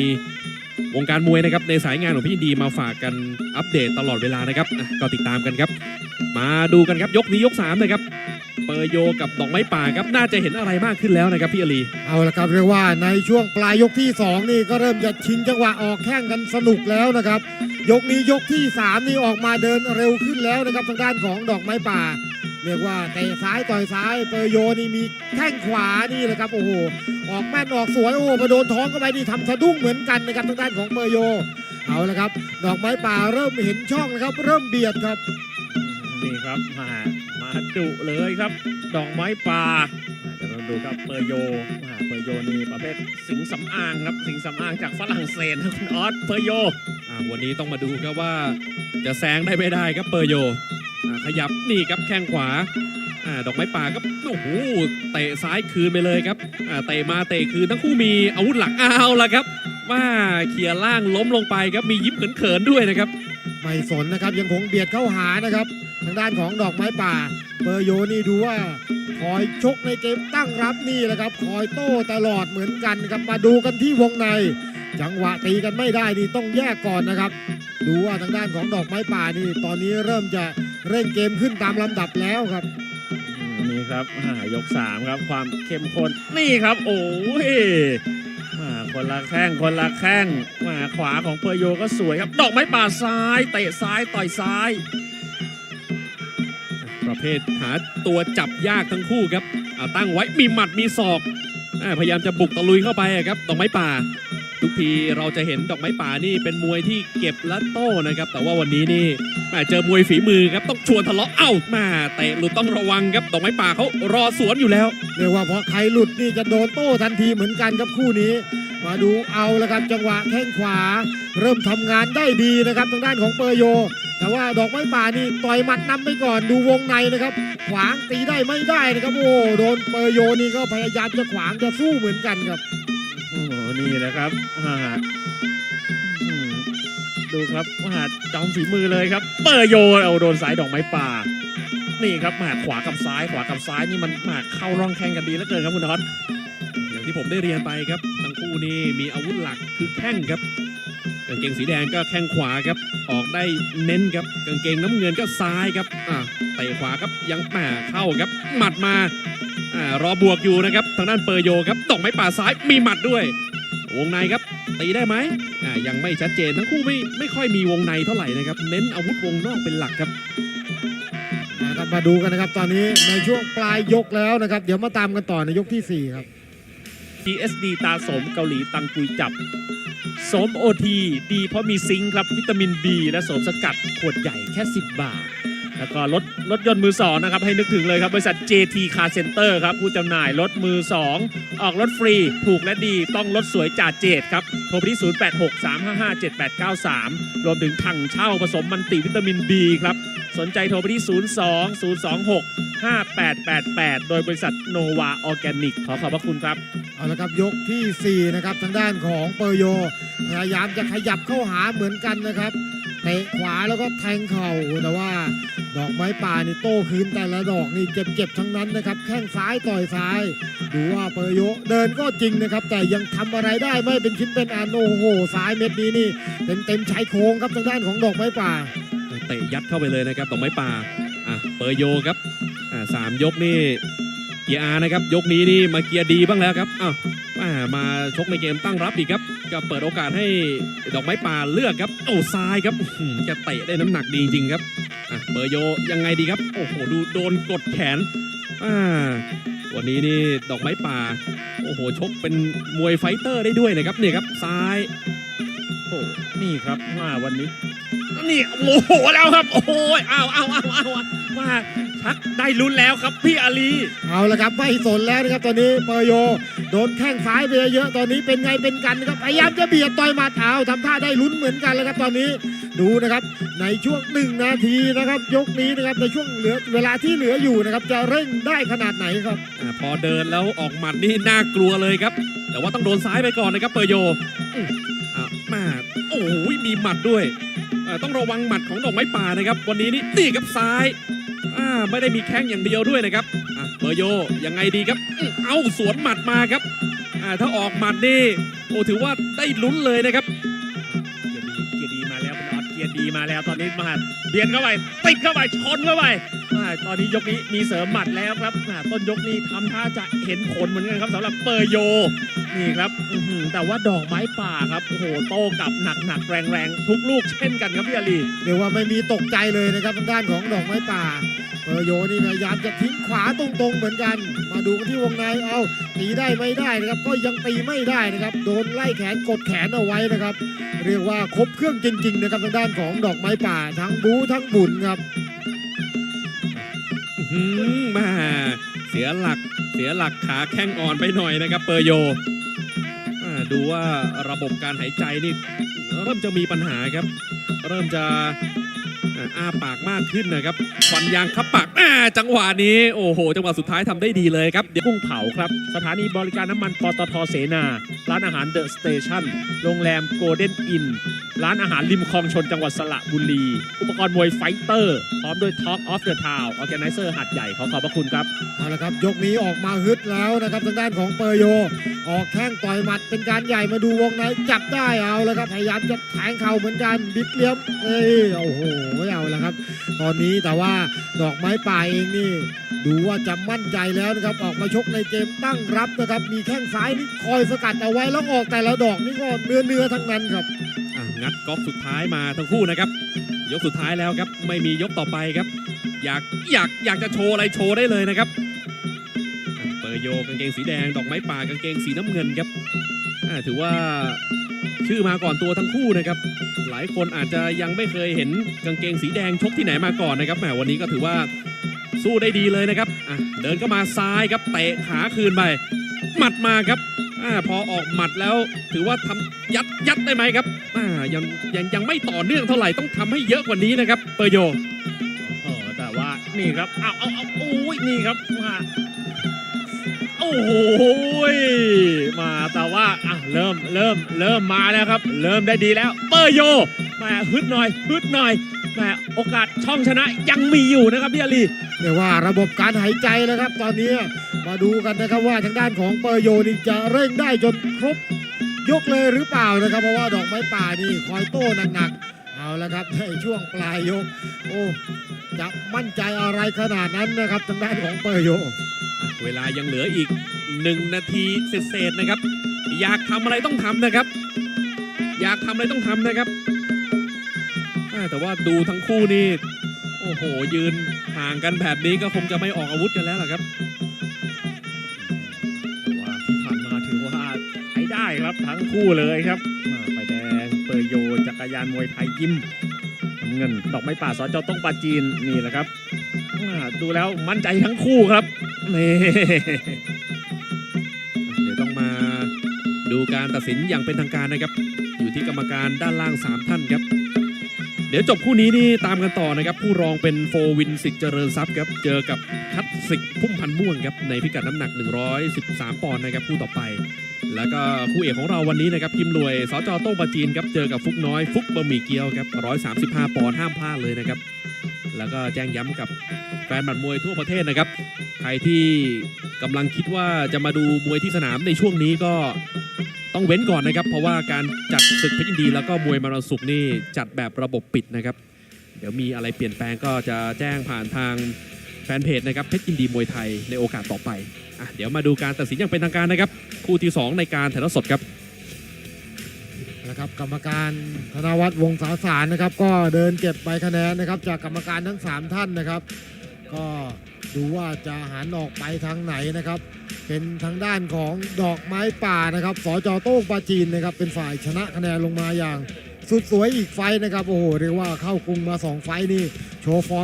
มีวงการมวยนะครับในสายงานของพี่ยินดีมาฝากกันอัปเดตตลอดเวลานะครับอะก็ติดตามกันครับ มาดูกันครับยกนี้ยก3นะครับเปอร์โยกับดอกไม้ป่าครับน่าจะเห็นอะไรมากขึ้นแล้วนะครับพี่อลีเอาละครับเรียกว่าในช่วงปลายยกที่ 2 นี่ก็เริ่มจะชิงจังหวะออกแข้งกันสนุกแล้วนะครับ ยกนี้ยกที่ 3 นี่ออกมาเดินเร็วขึ้นแล้วนะครับทางด้านของดอกไม้ป่า เรียกว่าเตะซ้ายต่อยซ้ายเปอร์โยนี่มีแข้งขวานี่แหละครับโอ้โห ออกแม่นออกสวยโอ้โหมาโดนท้องเข้าไปนี่ทำสะดุ้งเหมือนกันนะครับทางด้านของเปอร์โย เอาละครับ ดอกไม้ป่าเริ่มเห็นช่องนะครับ เริ่มเบียดครับ นี่ครับมามาดุเลยครับ ดอกไม้ป่าเดี๋ยวเราดูครับเปอร์โยมาเปอร์โยนี่ประเภทสิงสำอางครับ สิงสำอางจากฝรั่งเศสนะคุณออสเปอร์โยอะวันนี้ต้องมาดูครับว่าจะแซงได้ไม่ได้ครับเปอร์โยอะขยับนี่ครับแข้งขวา ดอกไม้ป่าก็โอ้โหเตะซ้ายคืนไปเลยครับเตะมาเตะคืนทั้งคู่มีอาวุธหลักเอาละครับว่าเขี่ยล่างล้มลงไปครับมียิ้มเขินๆด้วยนะครับไม่สนนะครับยังคงเบียดเข้าหานะครับ ทางด้านของดอกไม้ป่าเปอร์โยนี่ดูว่าคอยชกในเกมตั้งรับนี่แหละครับ คอยโต้ตลอดเหมือนกันครับมาดูกันที่วงใน จังหวะตีกันไม่ได้นี่ต้องแยกก่อนนะครับ ดูว่าทางด้านของดอกไม้ป่านี่ตอนนี้เริ่มจะเร่งเกมขึ้นตามลำดับแล้วครับ ครับยกสามครับความเข้มข้นนี่ครับโอ้ยมาคนละแข้งคนละแข้งมาขวาของเปอร์โยก็สวยครับ ดอกไม้ป่าซ้ายเตะซ้ายต่อยซ้าย ประเภทหาตัวจับยากทั้งคู่ครับตั้งไว้มีหมัดมีศอกอพยายามจะบุกตะลุยเข้าไปครับดอกไม้ป่า ทุกทีเราจะเห็นดอกไม้ป่านี่เป็นมวยที่เก็บและโต้นะครับ แต่ว่าวันนี้นี่แม่เจอมวยฝีมือครับต้องชวนทะเลาะเอ้ามาเตะหลุดต้องระวังครับดอกไม้ป่าเขารอสวนอยู่แล้วเรียกว่าพอใครหลุดนี่จะโดนโต้ทันทีเหมือนกันครับคู่นี้ มาดูเอาละครับจังหวะแข้งขวา เริ่มทำงานได้ดีนะครับทางด้านของเปอร์โย แต่ว่าดอกไม้ป่านี่ต่อยหมัดนำไปก่อนดูวงในนะครับ ขวางตีได้ไม่ได้นะครับโอ้โดนเปอร์โยนี่ก็พยายามจะขวางจะสู้เหมือนกันครับ นี่แหละครับอ่าดูครับว่าจอมฝีมือเลยครับ เปอร์โยนเอาโดนสายดอกไม้ป่า นี่ครับมาขวากับซ้ายขวากับซ้ายนี่มันมาเข้าร่องแข้งกันดีเหลือเกินครับคุณทอดอย่างที่ผมได้เรียนไปครับทั้งคู่นี่มีอาวุธหลักคือแข้งครับกางเกงสีแดงก็แข้งขวาครับ ออกได้เน้นครับกางเกงน้ำเงินก็ซ้ายครับอะเตะขวาครับยังแหมเข้าครับ หมัดมาอ่ารอบวกอยู่นะครับ ทางด้านเปอร์โยครับดอกไม้ป่าซ้ายมีหมัดด้วย วงในครับ ตีได้ไหมอ่ายังไม่ชัดเจนทั้งคู่ไม่ไม่ค่อยมีวงในเท่าไหร่นะครับ เน้นอาวุธวงนอกเป็นหลักครับนะครับมาดูกันนะครับ ตอนนี้ในช่วงปลายยกแล้วนะครับ เดี๋ยวมาตามกันต่อในยกทีสี่4 ครับ TSD ตาสมเกาหลีตังกุยจับสมโอทีดีเพราะมีซิงค์ครับวิตามิน B และโสมสกัดขวดใหญ่แค่ 10 บาท แล้วก็รถรถยนต์มือสองนะครับให้นึกถึงเลยครับบริษัท JT Car Center ครับผู้จำหน่ายรถมือสองออกรถฟรีถูกและดีต้องรถสวยจ่าเจดครับโทรไปที่ 0863557893 รวมถึงถังเช่าผสมมันติวิตามิน B ครับสนใจโทรไปที่ 02 026 5888 โดยบริษัทโนวาออร์แกนิก ขอขอบพระคุณครับ เอาละครับยกทีสี่4 นะครับ ทางด้านของเปอร์โย พยายามจะขยับเข้าหาเหมือนกันนะครับ เตะขวาแล้วก็แทงเข่าแต่ว่าดอกไม้ป่านี่โต้คืนแต่ละดอกนี่เจ็บๆทั้งนั้นนะครับ แข้งซ้ายต่อยซ้ายดูว่าเปร์โยเดินก็จริงนะครับ แต่ยังทำอะไรได้ไม่เป็นชิ้นเป็นอันโอ้โหซ้ายเม็ดนี้นี่เต็มเต็มชายโครงครับทางด้านของดอกไม้ป่าเตะยัดเข้าไปเลยนะครับดอกไม้ป่าอะเปร์โยครับอ่าสามยกนี่เกียร์อาร์นะครับ ยกนี้นี่มาเกียร์ดีบ้างแล้วครับอ้าวอ่ามาชกในเกมตั้งรับอีกครับ ก็เปิดโอกาสให้ดอกไม้ป่าเลือกครับ โอ้ซ้ายครับอื้อหือแกเตะได้น้ำหนักดีจริงครับเปอร์โยยังไงดีครับ โอ้โหดูโดนกดแขนอ่าวันนี้นี่ดอกไม้ป่า โอ้โหชกเป็นมวยไฟเตอร์ได้ด้วยนะครับเนี่ยครับซ้ายโอ้นี่ครับว่าวันนี้นี่โมโหแล้วครับ โอ้ยอ้าวอ้าวอ้าวอ้าวว่า ชักได้ลุ้นแล้วครับพี่อาลีเอาละครับไม่สนแล้วนะครับตอนนี้เปอร์โยโดนแข้งซ้ายไปเยอะๆตอนนี้เป็นไงเป็นกันนะครับพยายามจะเบียดต่อยหมัดเอาทำท่าได้ลุ้นเหมือนกันแล้วครับตอนนี้ดูนะครับในช่วงหนึ่งนาทีนะครับ ยกนี้นะครับในช่วงเหลือเวลาที่เหลืออยู่นะครับจะเร่งได้ขนาดไหนครับอาพอเดินแล้วออกหมัดนี่น่ากลัวเลยครับ แต่ว่าต้องโดนซ้ายไปก่อนนะครับเปอร์โยอื้ออะมาโอ้โหมีหมัดด้วยอ่าต้องระวังหมัดของดอกไม้ป่านะครับ วันนี้นี่ตีกับซ้าย อ่าไม่ได้มีแข้งอย่างเดียวด้วยนะครับอะเปอร์โยยังไงดีครับอื้อเอาสวนหมัดมาครับอ่าถ้าออกหมัดนี่โอ้ถือว่าได้ลุ้นเลยนะครับ เกียร์ดีเกียร์ดีมาแล้วคุณออสเกียร์ดีมาแล้วตอนนี้มาเบียดเข้าไปติดเข้าไปชนเข้าไปอ่าตอนนี้ยกนี้มีเสริมหมัดแล้วครับอ่าต้นยกนี้ทำท่าจะเห็นผลเหมือนกันครับสำหรับเปอร์โยนี่ครับอื้อหือแต่ว่าดอกไม้ป่าครับโอ้โหโต้กลับหนักหนักๆแรงแรงๆทุกลูกเช่นกันครับพี่อาลี เรียกว่าไม่มีตกใจเลยนะครับทางด้านของดอกไม้ป่า เปอร์โยนี่พยายามจะทิ้งขวาตรงๆเหมือนกัน มาดูกันที่วงในเอาตีได้ไม่ได้นะครับ ก็ยังตีไม่ได้นะครับ โดนไล่แขนกดแขนเอาไว้นะครับ เรียกว่าครบเครื่องจริงๆนะครับทางด้านของดอกไม้ป่าทั้งบูทั้งบุญครับมาเสียหลักเสียหลักขาแข้งอ่อนไปหน่อยนะครับ เปอร์โยดูว่าระบบการหายใจนี่เริ่มจะมีปัญหาครับ เริ่มจะอ่าอ้าปากมากขึ้นนะครับควันยางคับปากอ่าจังหวะนี้โอ้โห จังหวะสุดท้ายทำได้ดีเลยครับเดี๋ยวกุ้งเผาครับ สถานีบริการน้ำมันปตทเสนา ร้านอาหารเดอะสเตชันโรงแรมโกลเด้นอิน ร้านอาหารริมคลองชนจังหวัดสระบุรี อุปกรณ์มวยไฟเตอร์ พร้อมด้วย Talk of the Town Organizer หัดใหญ่ขอขอบพระคุณครับ เอาละครับ ยกนี้ออกมาฮึดแล้วนะครับทางด้านของเปอร์โย ออกแข้งต่อยหมัดเป็นการใหญ่มาดูวงในจับได้เอาล้วครับพยายามจะแทงเข่าเหมือนกันบิดเลี้ยมเอ้ยโอ้โหเอาละครับ ตอนนี้แต่ว่าดอกไม้ป่าเองนี่ ดูว่าจะมั่นใจแล้วนะครับ ออกมาชกในเกมตั้งรับนะครับ มีแข้งซ้ายนี่คอยสกัดเอาไว้แล้วออกแต่ละดอกนี่ก็เนื้อเนื้อทั้งนั้นครับอะงัดก๊อกสุดท้ายมาทั้งคู่นะครับ ยกสุดท้ายแล้วครับ ไม่มียกต่อไปครับ อยากอยากอยากจะโชว์อะไรโชว์ได้เลยนะครับ เปอร์โยกางเกงสีแดง ดอกไม้ป่ากางเกงสีน้ำเงินครับ ถือว่าชื่อมาก่อนตัวทั้งคู่นะครับ หลายคนอาจจะยังไม่เคยเห็นกางเกงสีแดงชกที่ไหนมาก่อนนะครับแหมวันนี้ก็ถือว่าสู้ได้ดีเลยนะครับอะเดินเข้ามาซ้ายครับเตะขาคืนไปหมัดมาครับอาพอออกหมัดแล้วถือว่าทำยัดยัดได้ไหมครับอ่ายังยังยังไม่ต่อเนื่องเท่าไหร่ต้องทำให้เยอะกว่านี้นะครับเปอร์โยเออแต่ว่านี่ครับเอาเอาเอาโอ้ยนี่ครับ โอ้โหมาแต่ว่าอะเริ่มเริ่มเริ่มมาแล้วครับ เริ่มได้ดีแล้ว เปอร์โยแมาฮึดหน่อยฮึดหน่อยแหมาโอกาสช่องชนะยังมีอยู่นะครับพี่อาลีเรียกว่าระบบการหายใจแล้วครับ ตอนนี้มาดูกันนะครับว่าทางด้านของเปอร์โยนี่จะเร่งได้จนครบยกเลยหรือเปล่านะครับ เพราะว่าดอกไม้ป่านี่คอยโต้หนักๆเอาละครับในช่วงปลายยก โอ้ จะมั่นใจอะไรขนาดนั้นนะครับทางด้านของเปอร์โยอะเวลายังเหลืออีกหนึ่งนาทีเศษๆนะครับ อยากทำอะไรต้องทำนะครับ อยากทำอะไรต้องทำนะครับอ่าแต่ว่าดูทั้งคู่นี่โอ้โห ยืนห่างกันแบบนี้ก็คงจะไม่ออกอาวุธกันแล้วล่ะครับแต่ว่าที่ผ่านมาถือว่าใช้ได้ครับทั้งคู่เลยครับมาไฟแดงเปอร์โยจักรยานมวยไทยยิมน้ำ เงินดอกไม้ป่าสอจอต้องปาจีนนี่แหละครับดูแล้วมั่นใจทั้งคู่ครับนี่เดี๋ยวต้องมาดูการตัดสินอย่างเป็นทางการนะครับ อยู่ที่กรรมการด้านล่าง 3 ท่านครับ เดี๋ยวจบคู่นี้นี่ตามกันต่อนะครับ ผู้รองเป็นโฟวินสิทธิ์เจริญทรัพย์ครับ เจอกับคัตสิกพุ่มพันม่วงครับ ในพิกัดน้ำหนัก 113 ปอนด์นะครับคู่ต่อไป แล้วก็คู่เอกของเราวันนี้นะครับพิมพ์รวยสจโต้งปาจีนครับเจอกับฟุกน้อย ฟุกบะหมี่เกี๊ยวครับ135ปอนด์ห้ามพลาดเลยนะครับ แล้วก็แจ้งย้ำกับแฟนบัตรมวยทั่วประเทศนะครับ ใครที่กำลังคิดว่าจะมาดูมวยที่สนามในช่วงนี้ก็ต้องเว้นก่อนนะครับ เพราะว่าการจัดศึกเพชรยินดี แล้วก็มวยมารสุกนี่จัดแบบระบบปิดนะครับ เดี๋ยวมีอะไรเปลี่ยนแปลงก็จะแจ้งผ่านทางแฟนเพจนะครับเพชรยินดีมวยไทยในโอกาสต่อไป อะเดี๋ยวมาดูการตัดสินอย่างเป็นทางการนะครับ คู่ที่ 2 ในการถ่ายทอดสดครับ นะครับกรรมการธนวัฒน์วงศาสารนะครับ ก็เดินเก็บใบคะแนนนะครับ จากกรรมการทั้ง 3 ท่านนะครับ ก็ดูว่าจะหันออกไปทางไหนนะครับ เป็นทางด้านของดอกไม้ป่านะครับสจโต้งปาจีนนะครับ เป็นฝ่ายชนะคะแนนลงมาอย่างสุดสวยอีกไฟต์นะครับโอ้โหเรียกว่าเข้ากรุงมา2ไฟต์นี่โชว์ฟอร์ม